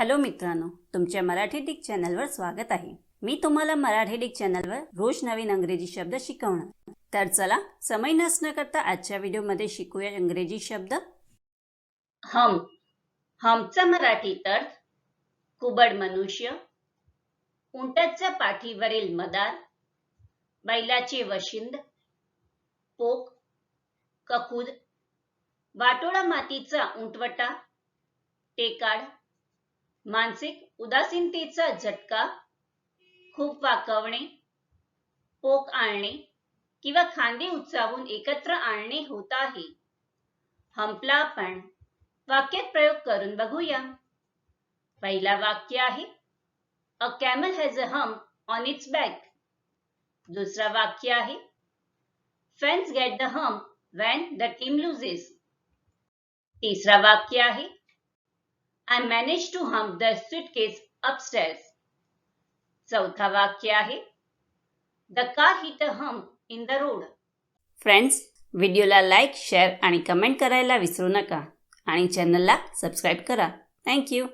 Hello मित्रांनो तुमच्या Marathi Dick चॅनलवर स्वागत आहे. मी तुम्हाला मराठी डिक चॅनलवर रोज नवीन अंग्रेजी शब्द शिकवणार. तर चला समय नसणं करता आजच्या व्हिडिओमध्ये शिकूया इंग्रजी शब्द. हम हमचा मराठी तर कुबड मनुष्य उंटाच्या पाठीवरील मदार बैलाचे वशिंद पोक ककुद वाटोळा मातीचा उंटवटा टेकाड मानसिक उदासीनतेचा झटका खूप वाकवणे पोक आणणे किंवा खांदे उचावून एकत्र आणणे होत आहे. हंपला आपण वाक्यात प्रयोग करून बघूया. पहिला वाक्य आहे a camel has a hump on its back दुसरा वाक्य आहे fans get the hump when the team loses तिसरा वाक्य आहे I manage to hump the suitcase upstairs चौथा वाक्य आहे the car hit hump in the road friends व्हिडिओला लाईक शेअर आणि कमेंट करायला विसरू नका आणि चॅनलला सबस्क्राईब करा. थँक्यू